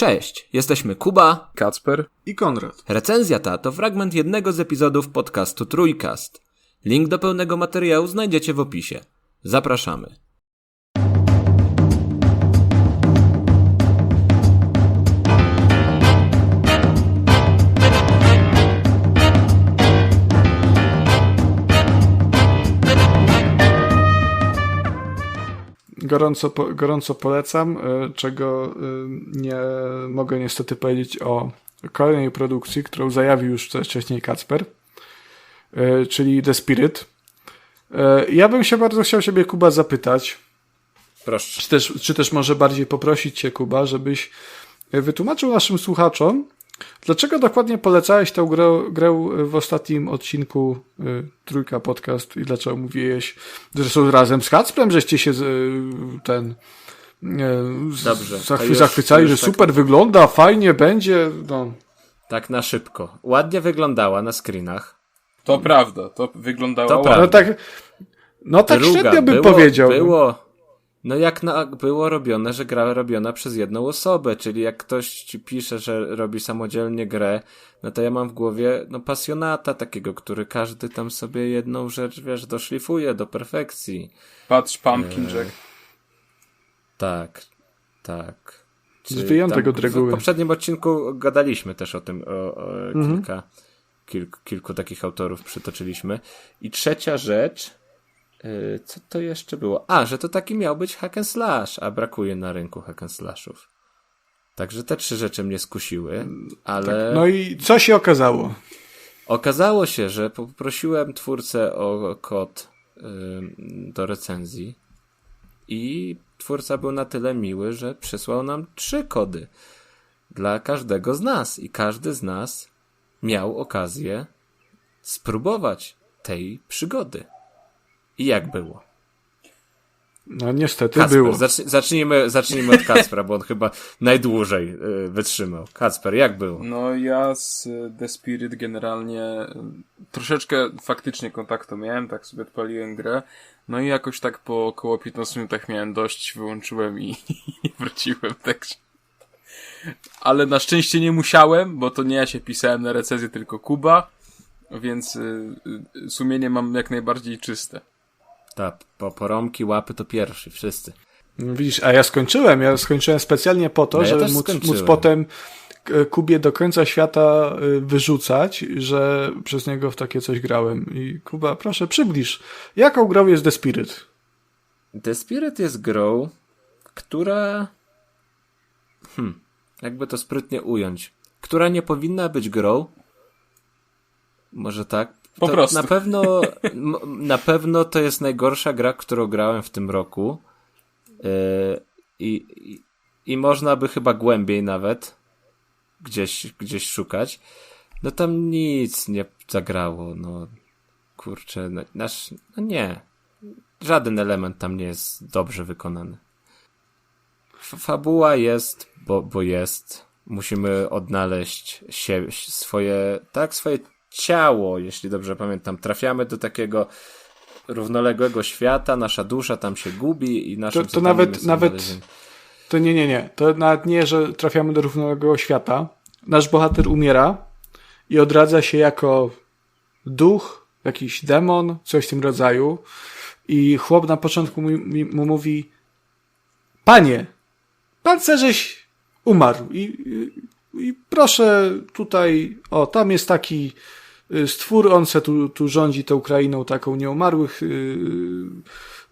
Cześć, jesteśmy Kuba, Kacper i Konrad. Recenzja ta to fragment jednego z epizodów podcastu Trójkast. Link do pełnego materiału znajdziecie w opisie. Zapraszamy. Gorąco, gorąco polecam, y, czego y, nie mogę niestety powiedzieć o kolejnej produkcji, którą zajawił już wcześniej Kacper, y, czyli The Spirit. Ja bym się bardzo chciał siebie, Kuba, zapytać, Proszę. czy też, czy też może bardziej poprosić Cię, Kuba, żebyś wytłumaczył naszym słuchaczom, Dlaczego dokładnie polecałeś tę grę, grę w ostatnim odcinku y, Trójka Podcast i dlaczego mówiłeś, zresztą razem z Kacprem, żeście się y, ten y, Dobrze, zachwy, już, zachwycali, już że tak... super wygląda, fajnie będzie. No. Tak na szybko. Ładnie wyglądała na screenach. To prawda, to wyglądało To ładnie. No tak, no tak Druga, średnio bym było, powiedział. Było, no jak na, było robione, że gra robiona przez jedną osobę, czyli jak ktoś ci pisze, że robi samodzielnie grę, no to ja mam w głowie, no pasjonata takiego, który każdy tam sobie jedną rzecz, wiesz, doszlifuje do perfekcji. Patrz, Pumpkin Eee, Jack. Tak, tak. Z wyjątek od reguły. W poprzednim odcinku gadaliśmy też o tym, o, o Mhm. kilka, kilku, kilku takich autorów przytoczyliśmy. I trzecia rzecz, co to jeszcze było? A, że to taki miał być hack and slash, a brakuje na rynku hack and slashów. Także te trzy rzeczy mnie skusiły, ale No i co się okazało? okazało się, że poprosiłem twórcę o kod yy, do recenzji i twórca był na tyle miły, że przysłał nam trzy kody dla każdego z nas i każdy z nas miał okazję spróbować tej przygody. I jak było? No niestety Kacper, było. zacz, zacznijmy, zacznijmy od Kacpra, bo on chyba najdłużej y, wytrzymał. Kacper, jak było? No ja z y, The Spirit generalnie y, troszeczkę faktycznie kontaktu miałem, tak sobie odpaliłem grę. No i jakoś tak po około 15 minutach miałem dość, wyłączyłem i nie wróciłem, także. Ale na szczęście nie musiałem, bo to nie ja się pisałem na recenzję, tylko Kuba, więc y, y, sumienie mam jak najbardziej czyste. Ta, po poromki, łapy to pierwszy, wszyscy. No Widzisz, a ja skończyłem. Ja skończyłem specjalnie po to, No ja żeby móc, móc potem k- Kubie do końca świata y, wyrzucać, że przez niego w takie coś grałem. I Kuba, proszę, przybliż. Jaką grą jest The Spirit? The Spirit jest grą, która. Hmm, jakby to sprytnie ująć. Która nie powinna być grą. Może tak. Po to prostu. Na pewno, na pewno to jest najgorsza gra, którą grałem w tym roku. Yy, i, i, I można by chyba głębiej nawet gdzieś, gdzieś szukać. No tam nic nie zagrało, no kurczę, no, nasz, no nie. Żaden element tam nie jest dobrze wykonany. F- fabuła jest, bo, bo jest. Musimy odnaleźć się, swoje, tak, swoje ciało, jeśli dobrze pamiętam. Trafiamy do takiego równoległego świata, nasza dusza tam się gubi i naszym To- to nawet- nawet- To nie, nie, nie. To nawet nie, że trafiamy do równoległego świata. Nasz bohater umiera i odradza się jako duch, jakiś demon, coś w tym rodzaju. I chłop na początku mu, mu mówi: Panie, pan żeś umarł. I, i, I proszę tutaj, o, tam jest taki stwór, on se tu, tu rządzi tą krainą taką nieumarłych. Yy,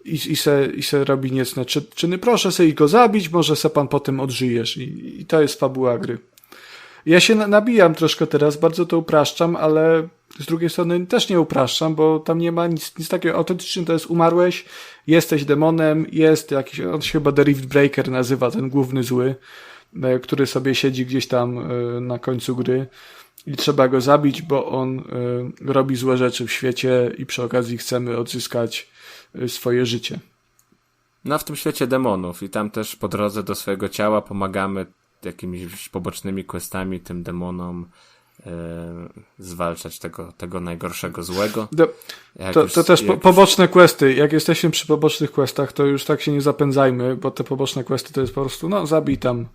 i, i, se, i se robi niecne czy, czyny. Proszę se go zabić, może se pan potem odżyjesz. I, i to jest fabuła gry. Ja się na- nabijam troszkę teraz, bardzo to upraszczam, ale z drugiej strony też nie upraszczam, bo tam nie ma nic, nic takiego. Autentycznie to jest umarłeś, jesteś demonem, jest jakiś, on się chyba The Rift Breaker nazywa, ten główny zły, e, który sobie siedzi gdzieś tam e, na końcu gry i trzeba go zabić, bo on e, robi złe rzeczy w świecie i przy okazji chcemy odzyskać e, swoje życie. No w tym świecie demonów i tam też po drodze do swojego ciała pomagamy jakimiś pobocznymi questami tym demonom e, zwalczać tego, tego najgorszego złego. Do, to, już- to też po, poboczne questy. Jak jesteśmy przy pobocznych questach, to już tak się nie zapędzajmy, bo te poboczne questy to jest po prostu, no zabij tam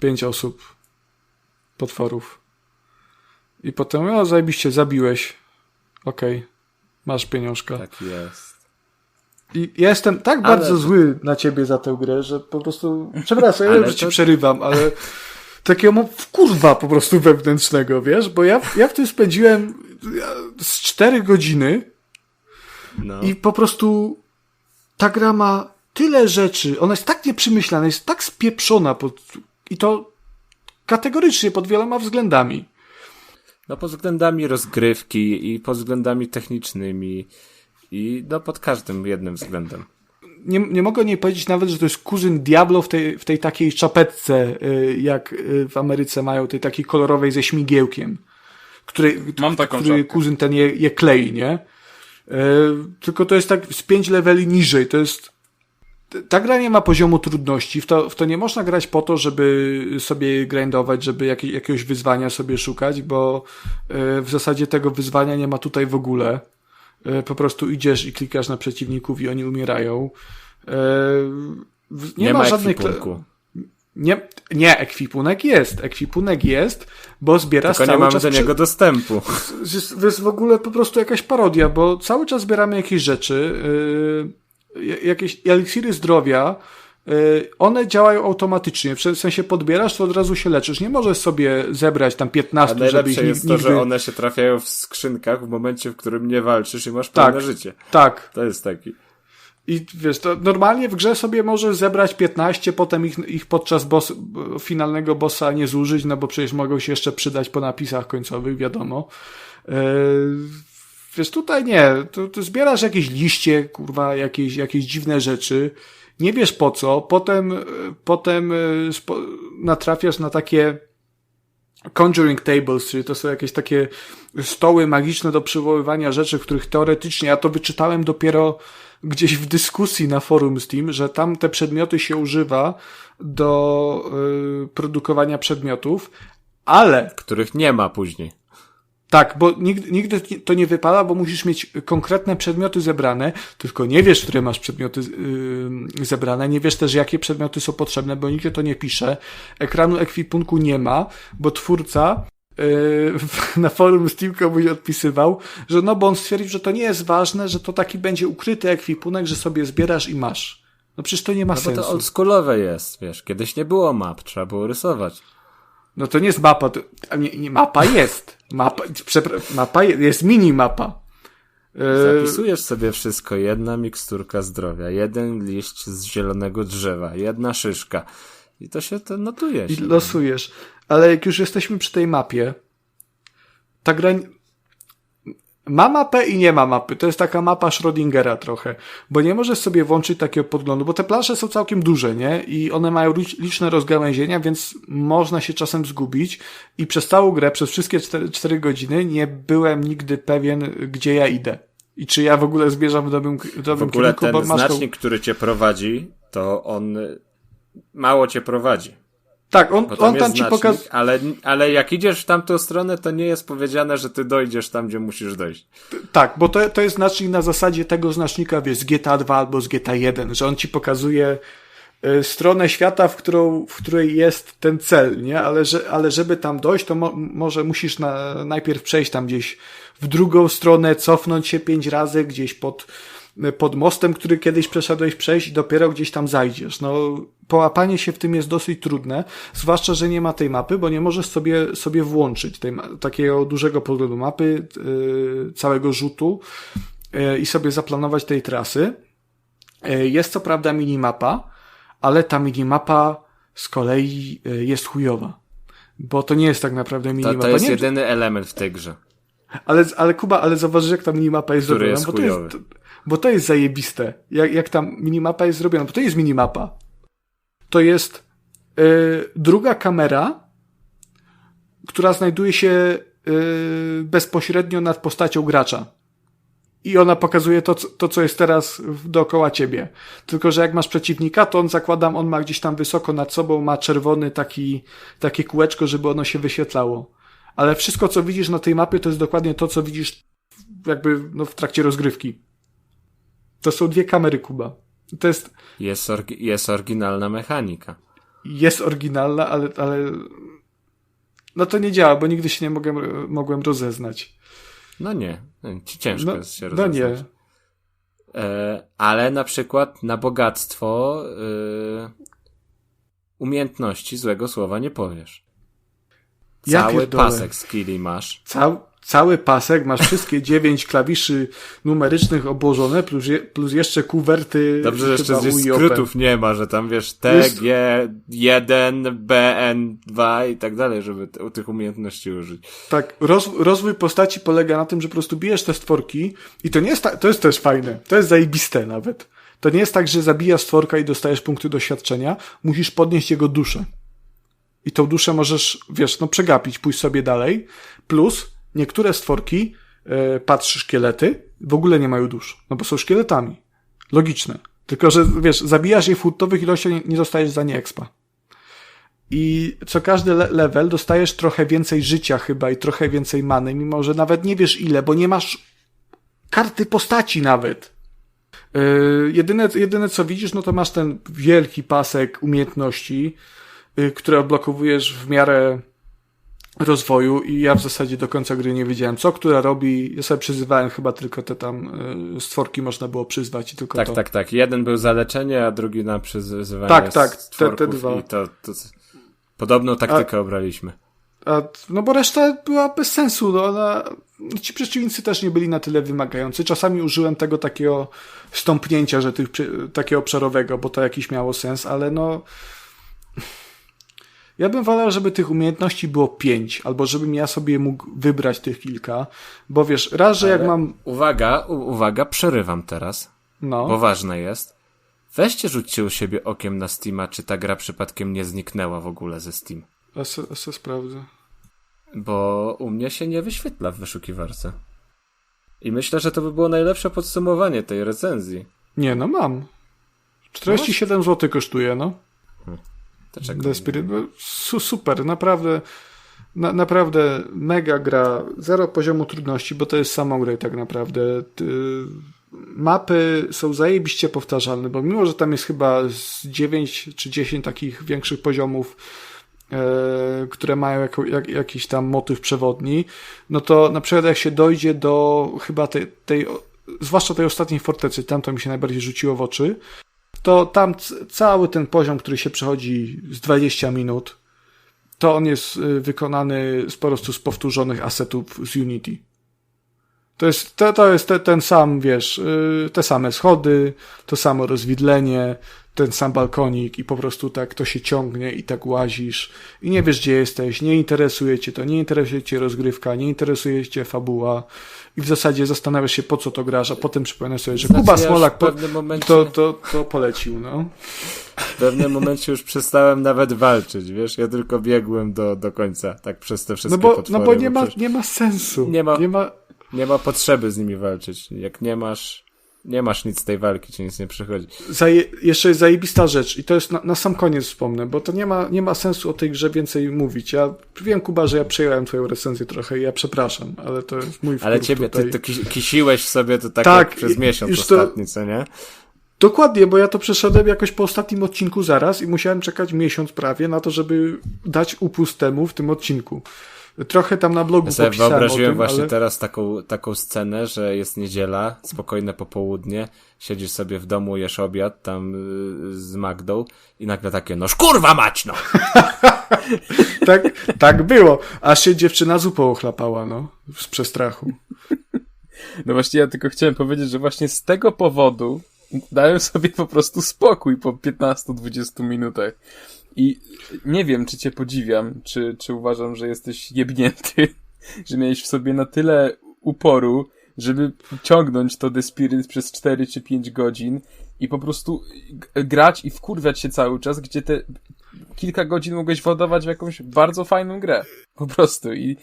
pięć osób, potworów. I potem, o, zajebiście, zabiłeś. Okej, okay. masz pieniążka. Tak jest. I ja jestem tak ale... bardzo zły na ciebie za tę grę, że po prostu. Przepraszam, ja wiem, że ci to... przerywam, ale takiego mam kurwa po prostu wewnętrznego, wiesz? Bo ja, ja w tym spędziłem z cztery godziny no. i po prostu ta gra ma tyle rzeczy, ona jest tak nieprzemyślana, jest tak spieprzona pod, i to kategorycznie pod wieloma względami. No pod względami rozgrywki i pod względami technicznymi i no pod każdym jednym względem. Nie, nie mogę nie powiedzieć nawet, że to jest kuzyn Diablo w tej, w tej takiej czapetce, y, jak y, w Ameryce mają, tej takiej kolorowej ze śmigiełkiem, który, Mam taką który kuzyn ten je, je klei, nie? Y, tylko to jest tak z pięć leveli niżej, to jest ta gra nie ma poziomu trudności. W to, w to nie można grać po to, żeby sobie grindować, żeby jakieś, jakiegoś wyzwania sobie szukać, bo w zasadzie tego wyzwania nie ma tutaj w ogóle. E, po prostu idziesz i klikasz na przeciwników i oni umierają. E, nie, nie ma, ma żadnych. Ekwipunku. Nie, nie, ekwipunek jest. Ekwipunek jest, bo zbierasz Tylko cały nie mamy czas do niego dostępu. To jest w ogóle po prostu jakaś parodia, bo cały czas zbieramy jakieś rzeczy, yy, jakieś eliksiry zdrowia, Y, one działają automatycznie. W sensie podbierasz, to od razu się leczysz. Nie możesz sobie zebrać tam 15, A najlepsze żeby ich jest to, nigdy... że one się trafiają w skrzynkach w momencie, w którym nie walczysz i masz pełne tak, życie. Tak. To jest taki. I wiesz, to normalnie w grze sobie możesz zebrać 15, potem ich, ich podczas boss, finalnego bossa nie zużyć, no bo przecież mogą się jeszcze przydać po napisach końcowych, wiadomo. Yy, wiesz, tutaj nie. To, to zbierasz jakieś liście, kurwa, jakieś, jakieś dziwne rzeczy nie wiesz po co, potem, potem e, natrafiasz na takie Conjuring Tables, czyli to są jakieś takie stoły magiczne do przywoływania rzeczy, których teoretycznie, ja to wyczytałem dopiero gdzieś w dyskusji na forum Steam, że tam te przedmioty się używa do y, produkowania przedmiotów, ale... Których nie ma później. Tak, bo nigdy, nigdy to nie wypada, bo musisz mieć konkretne przedmioty zebrane, tylko nie wiesz, które masz przedmioty yy, zebrane, nie wiesz też, jakie przedmioty są potrzebne, bo nigdy to nie pisze. Ekranu ekwipunku nie ma, bo twórca yy, na forum Steam komuś odpisywał, że no bo on stwierdził, że to nie jest ważne, że to taki będzie ukryty ekwipunek, że sobie zbierasz i masz. No przecież to nie ma no sensu. Bo to oldschoolowe jest, wiesz, kiedyś nie było map, trzeba było rysować. No to nie jest mapa, to, nie, nie, mapa jest. Mapa, mapa jest, jest mini-mapa. E, Zapisujesz sobie wszystko. Jedna miksturka zdrowia, jeden liść z zielonego drzewa, jedna szyszka. I to się to notuje. I losujesz. Ale jak już jesteśmy przy tej mapie, ta gra ma mapę i nie ma mapy. To jest taka mapa Schrödingera trochę, bo nie możesz sobie włączyć takiego podglądu, bo te plansze są całkiem duże, nie? I one mają liczne rozgałęzienia, więc można się czasem zgubić i przez całą grę, przez wszystkie 4, 4 godziny nie byłem nigdy pewien, gdzie ja idę. I czy ja w ogóle zmierzam w dobrym, w dobrym w ogóle kierunku, ten znacznik, tą... który cię prowadzi, to on mało cię prowadzi. Tak, on, on tam ci pokazuje. Ale, ale jak idziesz w tamtą stronę, to nie jest powiedziane, że ty dojdziesz tam, gdzie musisz dojść. Tak, bo to, to jest znacznik na zasadzie tego znacznika, wiesz, z GTA 2 albo z GTA 1, że on ci pokazuje y, stronę świata, w, którą, w której jest ten cel, nie? Ale, że, ale żeby tam dojść, to mo, może musisz na, najpierw przejść tam gdzieś w drugą stronę, cofnąć się pięć razy gdzieś pod, pod mostem, który kiedyś przeszedłeś przejść i dopiero gdzieś tam zajdziesz. No, połapanie się w tym jest dosyć trudne, zwłaszcza, że nie ma tej mapy, bo nie możesz sobie, sobie włączyć tej, takiego dużego podglądu mapy, yy, całego rzutu yy, i sobie zaplanować tej trasy. Yy, jest co prawda minimapa, ale ta minimapa z kolei yy, jest chujowa. Bo to nie jest tak naprawdę minimapa. To, to jest nie, jedyny element w tej grze. Ale, ale Kuba, ale zauważysz, jak ta minimapa jest Który zrobiona. Jest bo, to jest, bo to jest zajebiste. Jak, jak ta minimapa jest zrobiona, bo to jest minimapa to jest y, druga kamera, która znajduje się y, bezpośrednio nad postacią gracza. I ona pokazuje to, to, co jest teraz dookoła ciebie. Tylko, że jak masz przeciwnika, to on zakładam, on ma gdzieś tam wysoko nad sobą, ma czerwony taki, takie kółeczko, żeby ono się wyświetlało. Ale wszystko, co widzisz na tej mapie, to jest dokładnie to, co widzisz jakby no, w trakcie rozgrywki. To są dwie kamery Kuba. To jest... Jest, orgi jest oryginalna mechanika. jest oryginalna, ale, ale no to nie działa, bo nigdy się nie mogłem, mogłem rozeznać. No nie, ci ciężko No, jest się no rozeznać. nie. E, ale na przykład na bogactwo e, umiejętności złego słowa nie powiesz. Ja Cały pierdolę. pasek skilli masz. Cał, cały pasek, masz wszystkie dziewięć klawiszy numerycznych obłożone, plus, je, plus jeszcze kuwerty. Dobrze, że jeszcze gdzieś skrótów nie ma, że tam wiesz T, Jest- G, 1, BN, 2 i tak dalej, żeby t- u tych umiejętności użyć. Tak, roz, rozwój postaci polega na tym, że po prostu bijesz te stworki i to nie jest, ta, to jest też fajne, to jest zajebiste nawet. To nie jest tak, że zabijasz stworka i dostajesz punkty doświadczenia, musisz podnieść jego duszę. I tą duszę możesz, wiesz, no przegapić, pójść sobie dalej. Plus, niektóre stworki, e, patrz, szkielety, w ogóle nie mają dusz, no bo są szkieletami. Logiczne. Tylko, że wiesz, zabijasz je w hurtowych ilościach, nie, nie dostajesz za nie expa. I co każdy le- level dostajesz trochę więcej życia chyba i trochę więcej many, mimo że nawet nie wiesz ile, bo nie masz karty postaci nawet. Yy, jedyne, jedyne co widzisz, no to masz ten wielki pasek umiejętności, yy, które odblokowujesz w miarę rozwoju i ja w zasadzie do końca gry nie wiedziałem co, która robi. Ja sobie przyzywałem chyba tylko te tam yy, stworki można było przyzwać i tylko Tak, to. tak, tak. Jeden był za leczenie, a drugi na przyzywanie Tak, tak, te- te dwa. I to, to podobną taktykę obraliśmy. A, no bo reszta była bez sensu. No, ona, ci przeciwnicy też nie byli na tyle wymagający. Czasami użyłem tego takiego stąpnięcia, że tych, takiego obszarowego, bo to jakiś miało sens, ale no. Ja bym wolał, żeby tych umiejętności było pięć, albo żebym ja sobie mógł wybrać tych kilka, bo wiesz, raz, że jak Ale mam. Uwaga, uwaga, przerywam teraz, No, bo ważne jest. Weźcie, rzućcie u siebie okiem na Steama, czy ta gra przypadkiem nie zniknęła w ogóle ze Steam. ja se, ja se sprawdzę. Bo u mnie się nie wyświetla w wyszukiwarce. I myślę, że to by było najlepsze podsumowanie tej recenzji. Nie, no mam. 47 zł kosztuje, no. To czekam. The Spirit, no, su, super, naprawdę, na, naprawdę mega gra, zero poziomu trudności, bo to jest samograj tak naprawdę. Ty, mapy są zajebiście powtarzalne, bo mimo, że tam jest chyba z 9 czy 10 takich większych poziomów, e, które mają jako, jak, jakiś tam motyw przewodni, no to na przykład jak się dojdzie do chyba tej, tej zwłaszcza tej ostatniej fortecy, tam to mi się najbardziej rzuciło w oczy, to tam cały ten poziom, który się przechodzi z 20 minut, to on jest y, wykonany z, po prostu z powtórzonych asetów z Unity. To jest, to, to jest te, ten sam, wiesz, y, te same schody, to samo rozwidlenie, ten sam balkonik i po prostu tak to się ciągnie i tak łazisz i nie wiesz gdzie jesteś, nie interesuje cię to, nie interesuje cię rozgrywka, nie interesuje cię fabuła i w zasadzie zastanawiasz się po co to grasz, a potem przypominasz sobie, że Znaczy, Kuba ja Smolak po, momencie, to, to, to polecił, no. w pewnym momencie już przestałem nawet walczyć, wiesz? Ja tylko biegłem do, do końca, tak przez te wszystkie No bo, potwory. no bo nie ma, przecież nie ma sensu. Nie ma- Nie ma, nie ma potrzeby z nimi walczyć. Jak nie masz, nie masz nic z tej walki, ci nic nie przychodzi. zaje, jeszcze jest zajebista rzecz i to jest na, na sam koniec wspomnę, bo to nie ma, nie ma sensu o tej grze więcej mówić. Ja wiem, Kuba, że ja przejąłem twoją recenzję trochę i ja przepraszam, ale to jest mój Ale ciebie, ty tutaj. to ki- kisiłeś sobie to tak, Tak, przez miesiąc już to- ostatni, co nie? Dokładnie, bo ja to przeszedłem jakoś po ostatnim odcinku zaraz i musiałem czekać miesiąc prawie na to, żeby dać upust temu w tym odcinku. Trochę tam na blogu Ja sobie wyobraziłem tym, właśnie ale... teraz taką, taką scenę, że jest niedziela, spokojne popołudnie, siedzisz sobie w domu, jesz obiad tam y, z Magdą i nagle takie, no szkurwa mać, no! tak, tak było. Aż się dziewczyna zupą ochlapała, no, z przestrachu. No właśnie ja tylko chciałem powiedzieć, że właśnie z tego powodu dałem sobie po prostu spokój po 15-20 minutach. I nie wiem, czy cię podziwiam, czy, czy uważam, że jesteś jebnięty, że miałeś w sobie na tyle uporu, żeby ciągnąć to The Spirit przez 4 czy 5 godzin i po prostu grać i wkurwiać się cały czas, gdzie te kilka godzin mogłeś wodować w jakąś bardzo fajną grę. Po prostu. I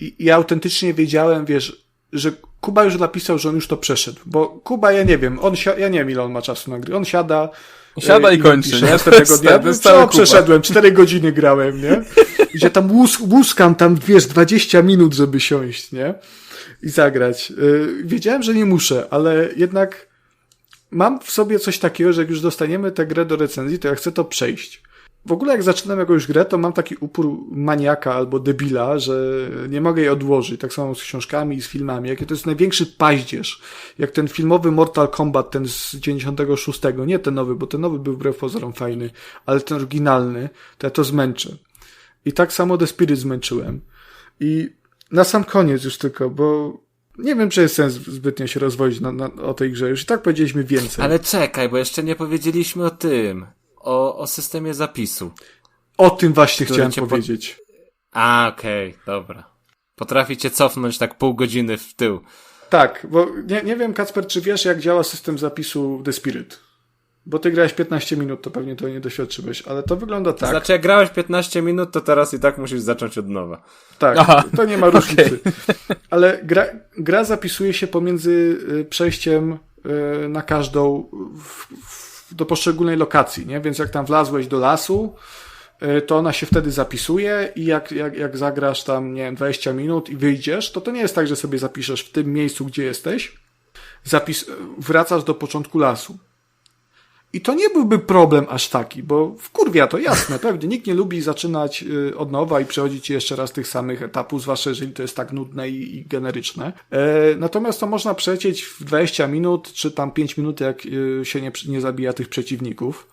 I ja autentycznie wiedziałem, wiesz, że Kuba już napisał, że on już to przeszedł. Bo Kuba, ja nie wiem, on si- ja nie wiem ile on ma czasu na gry. On siada. Siada i kończy, nie? Jest- dnia. to jest cały przeszedłem, cztery godziny grałem, nie? Gdzie tam łus, łuskam tam, wiesz, 20 minut, żeby siąść, nie? I zagrać. Y, Wiedziałem, że nie muszę, ale jednak mam w sobie coś takiego, że jak już dostaniemy tę grę do recenzji, to ja chcę to przejść. W ogóle jak zaczynam jakąś grę, to mam taki upór maniaka albo debila, że nie mogę jej odłożyć. Tak samo z książkami i z filmami. Jakie to jest największy paździerz. Jak ten filmowy Mortal Kombat, ten z 96. Nie ten nowy, bo ten nowy był wbrew pozorom fajny, ale ten oryginalny, to ja to zmęczę. I tak samo The Spirit zmęczyłem. I na sam koniec już tylko, bo nie wiem, czy jest sens zbytnio się rozwodzić na, na, o tej grze. Już i tak powiedzieliśmy więcej. Ale czekaj, bo jeszcze nie powiedzieliśmy o tym. O, o systemie zapisu. O tym właśnie chciałem cię po- powiedzieć. A, okej, dobra. Potraficie cofnąć tak pół godziny w tył. Tak, bo nie, nie wiem, Kacper, czy wiesz, jak działa system zapisu The Spirit? Bo ty grałeś 15 minut, to pewnie to nie doświadczyłeś, ale to wygląda tak. Znaczy, jak grałeś 15 minut, to teraz i tak musisz zacząć od nowa. Tak, Aha. to nie ma różnicy. Ale gra, gra zapisuje się pomiędzy y, przejściem y, na każdą w, w, do poszczególnej lokacji, nie? Więc jak tam wlazłeś do lasu, y, to ona się wtedy zapisuje i jak, jak, jak zagrasz tam, nie wiem, 20 minut i wyjdziesz, to to nie jest tak, że sobie zapiszesz w tym miejscu, gdzie jesteś, zapis, wracasz do początku lasu. I to nie byłby problem aż taki, bo wkurwia to jasne, pewnie. Nikt nie lubi zaczynać y, od nowa i przechodzić jeszcze raz tych samych etapów, zwłaszcza jeżeli to jest tak nudne i, i generyczne. E, natomiast to można przecieć w 20 minut, czy tam 5 minut, jak y, się nie, nie zabija tych przeciwników.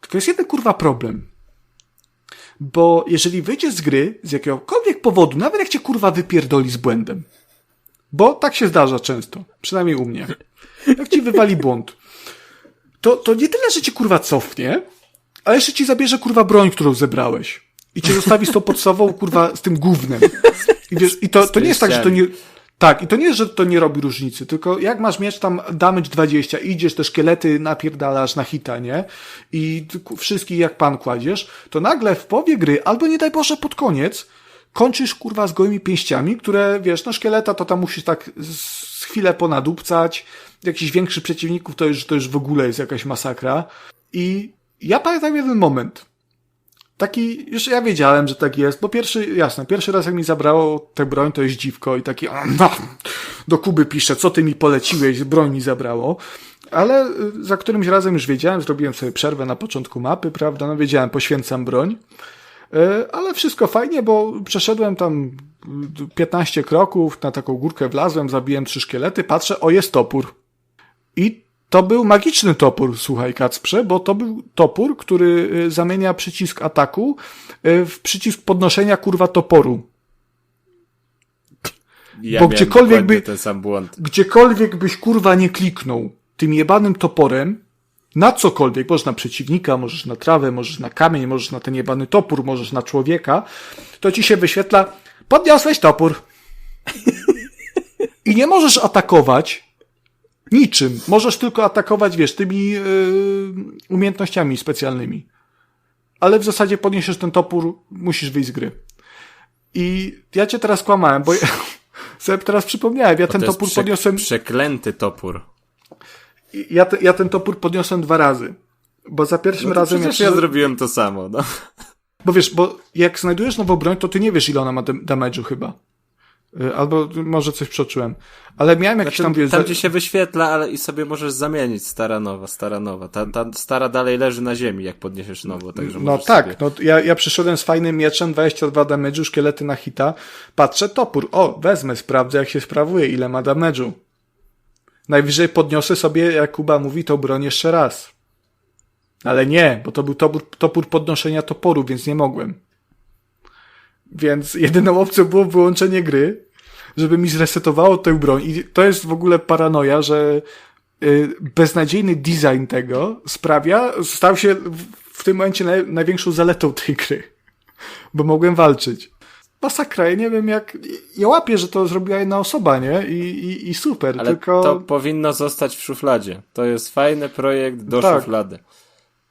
To jest jeden kurwa problem. Bo jeżeli wyjdziesz z gry z jakiegokolwiek powodu, nawet jak cię kurwa wypierdoli z błędem, bo tak się zdarza często, przynajmniej u mnie, jak ci wywali błąd, to, to nie tyle, że cię kurwa cofnie, ale jeszcze ci zabierze kurwa broń, którą zebrałeś. I cię zostawi z tą podstawą kurwa z tym gównem. I wiesz, i to, to nie jest tak, że to nie, tak, i to nie jest, że to nie robi różnicy, tylko jak masz mieć tam damage 20, idziesz, te szkielety napierdalasz na hita, nie? I wszystkich jak pan kładziesz, to nagle w połowie gry, albo nie daj Boże pod koniec, kończysz kurwa z gołymi pięściami, które, wiesz, no szkieleta to tam musisz tak z chwilę ponadupcać, jakichś większych przeciwników to już, to już w ogóle jest jakaś masakra. I ja pamiętam jeden moment. Taki, już ja wiedziałem, że tak jest, bo pierwszy, jasne, pierwszy raz jak mi zabrało tę broń, to jest dziwko i taki, no, do Kuby pisze, co ty mi poleciłeś, broń mi zabrało. Ale y, za którymś razem już wiedziałem, zrobiłem sobie przerwę na początku mapy, prawda, no wiedziałem, poświęcam broń. Y, Ale wszystko fajnie, bo przeszedłem tam y, 15 kroków, na taką górkę wlazłem, zabiłem trzy szkielety, patrzę, o jest topór. I to był magiczny topór, słuchaj Kacprze, bo to był topór, który y, zamienia przycisk ataku y, w przycisk podnoszenia kurwa toporu. Ja Bo gdziekolwiek by- ten sam błąd. Gdziekolwiek byś kurwa nie kliknął tym jebanym toporem, na cokolwiek, możesz na przeciwnika, możesz na trawę, możesz na kamień, możesz na ten jebany topór, możesz na człowieka, to ci się wyświetla, podniosłeś topór. I nie możesz atakować niczym. Możesz tylko atakować, wiesz, tymi yy, umiejętnościami specjalnymi. Ale w zasadzie podniesiesz ten topór, musisz wyjść z gry. I ja cię teraz kłamałem, bo ja sobie teraz przypomniałem, ja Bo ten topór prze- podniosłem, Przeklęty topór. ja, te, ja ten topór podniosłem dwa razy. Bo za pierwszym No razem, przecież ja się, zrobiłem to samo, no. bo wiesz, bo jak znajdujesz nową broń, to ty nie wiesz, ile ona ma dam- damage'u chyba. Y, Albo może coś przeczułem. Ale miałem jakiś Znaczy, tam, tam gdzie się wyświetla, ale i sobie możesz zamienić stara nowa, stara nowa. Ta, ta stara dalej leży na ziemi, jak podniesiesz nową, także No tak, sobie... no ja, ja przyszedłem z fajnym mieczem, 22 damage'u, szkielety na hita. Patrzę, topór. O, wezmę, sprawdzę jak się sprawuje, ile ma damage'u. Najwyżej podniosę sobie, jak Kuba mówi, tą broń jeszcze raz. Ale nie, bo to był topór, topór podnoszenia toporu, więc nie mogłem. Więc jedyną opcją było wyłączenie gry, żeby mi zresetowało tę broń. I to jest w ogóle paranoja, że y, beznadziejny design tego sprawia, stał się w, w tym momencie naj, największą zaletą tej gry. Bo mogłem walczyć. Masakra, ja nie wiem jak... Ja łapię, że to zrobiła jedna osoba, nie? I, i, i super, Ale tylko... to powinno zostać w szufladzie. To jest fajny projekt do Tak. szuflady.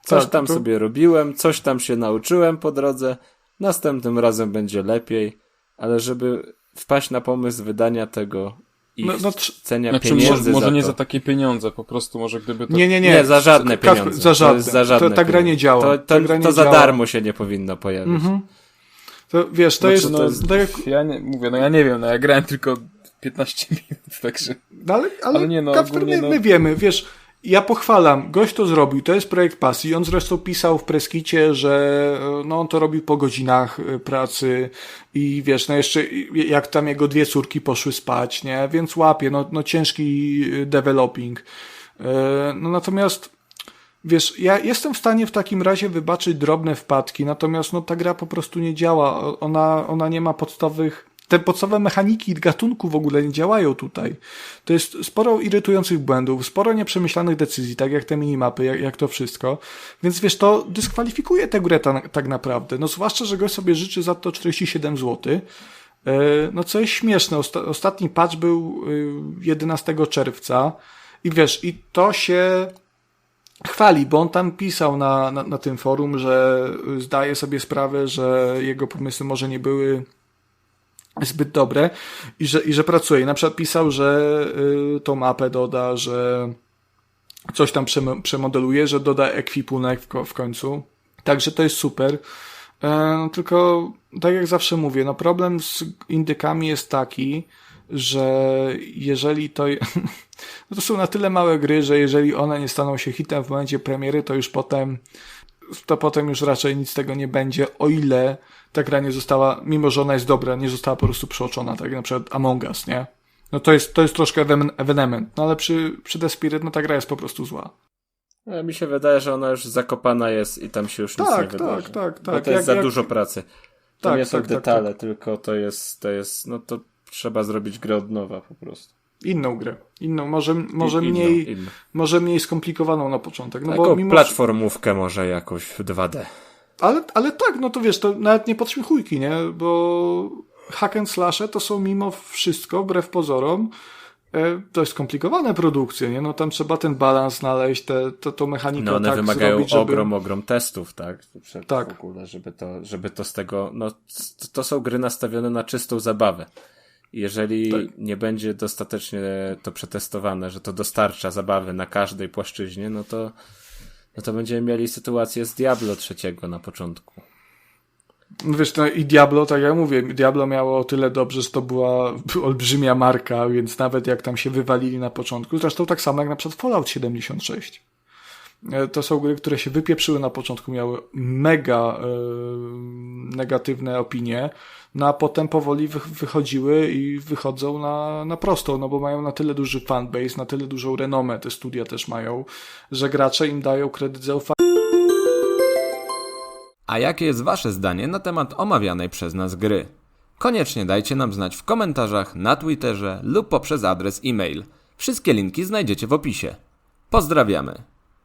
Coś Tak, tam to- sobie robiłem, coś tam się nauczyłem po drodze. Następnym razem będzie lepiej, ale żeby wpaść na pomysł wydania tego i No- no cenia Znaczy, pieniędzy może, może za nie to. za takie pieniądze, po prostu może gdyby to... Nie, nie, nie. Nie, za żadne Kasper, pieniądze. Za To żadne. jest za żadne to, ta gra nie działa. To, to, to za działa. darmo się nie powinno pojawić. Mhm. To wiesz, to Znaczy, jest... no, To jest tak Ja nie, mówię, no ja nie wiem, no ja grałem tylko 15 minut, także... no ale, ale, ale nie, no, Kacper, ogólnie my, no- my wiemy, wiesz, ja pochwalam, gość to zrobił, to jest projekt pasji. On zresztą pisał w preskicie, że e, no, on to robił po godzinach e, pracy i wiesz, no jeszcze jak tam jego dwie córki poszły spać, nie? Więc łapie, no, no ciężki e, developing. No natomiast wiesz, ja jestem w stanie w takim razie wybaczyć drobne wpadki, natomiast no ta gra po prostu nie działa. Ona, ona nie ma podstawowych te podstawowe mechaniki gatunku w ogóle nie działają tutaj. To jest sporo irytujących błędów, sporo nieprzemyślanych decyzji, tak jak te minimapy, jak, jak to wszystko. Więc wiesz, to dyskwalifikuje tę grę ta, tak naprawdę. No zwłaszcza, że gość sobie życzy za to 47 zł. E, no co jest śmieszne, Osta ostatni patch był 11 y, czerwca i wiesz, i to się chwali, bo on tam pisał na, na, na tym forum, że zdaje sobie sprawę, że jego pomysły może nie były zbyt dobre i że, i że pracuje. I na przykład pisał, że y, tą mapę doda, że coś tam przemodeluje, że doda ekwipunek w, w końcu. Także to jest super. E, tylko, tak jak zawsze mówię, no problem z indykami jest taki, że jeżeli to, no to są na tyle małe gry, że jeżeli one nie staną się hitem w momencie premiery, to już potem, to potem już raczej nic z tego nie będzie, o ile ta gra nie została, mimo że ona jest dobra, nie została po prostu przeoczona, tak jak na przykład Among Us, nie? No to jest, to jest troszkę ewenement, no ale przy, przy The Spirit, no ta gra jest po prostu zła. No, mi się wydaje, że ona już zakopana jest i tam się już tak, nic nie tak, wydarzy. Tak, tak, tak. Bo to jest jak, za jak... dużo pracy. To tak, nie są tak, tak detale, tak, tylko to jest, to jest, no to trzeba zrobić grę od nowa po prostu. Inną grę. Inną, może, może In, mniej, inną. może mniej skomplikowaną na początek. No Taką bo mimo, platformówkę może jakoś w 2D. Ale, ale tak, no to wiesz, to nawet nie podśmiechujki, nie? Bo hack and slashe to są mimo wszystko, wbrew pozorom, e, to jest skomplikowane produkcje, nie? No tam trzeba ten balans znaleźć, te, to, to mechanikę no one tak wymagają zrobić, żeby... ogrom, ogrom testów, tak? Przed tak. W ogóle, żeby to, żeby to z tego, no to są gry nastawione na czystą zabawę. Jeżeli tak. nie będzie dostatecznie to przetestowane, że to dostarcza zabawy na każdej płaszczyźnie, no to no to będziemy mieli sytuację z Diablo trzeciego na początku. No wiesz, no i Diablo, tak jak mówię, Diablo miało o tyle dobrze, że to była olbrzymia marka, więc nawet jak tam się wywalili na początku, zresztą tak samo jak na przykład Fallout 76. E, to są gry, które się wypieprzyły na początku, miały mega yy, negatywne opinie, no a potem powoli wychodziły i wychodzą na, na prostą, no bo mają na tyle duży fanbase, na tyle dużą renomę, te studia też mają, że gracze im dają kredyt zaufania. A jakie jest Wasze zdanie na temat omawianej przez nas gry? Koniecznie dajcie nam znać w komentarzach, na Twitterze lub poprzez adres e-mail. Wszystkie linki znajdziecie w opisie. Pozdrawiamy.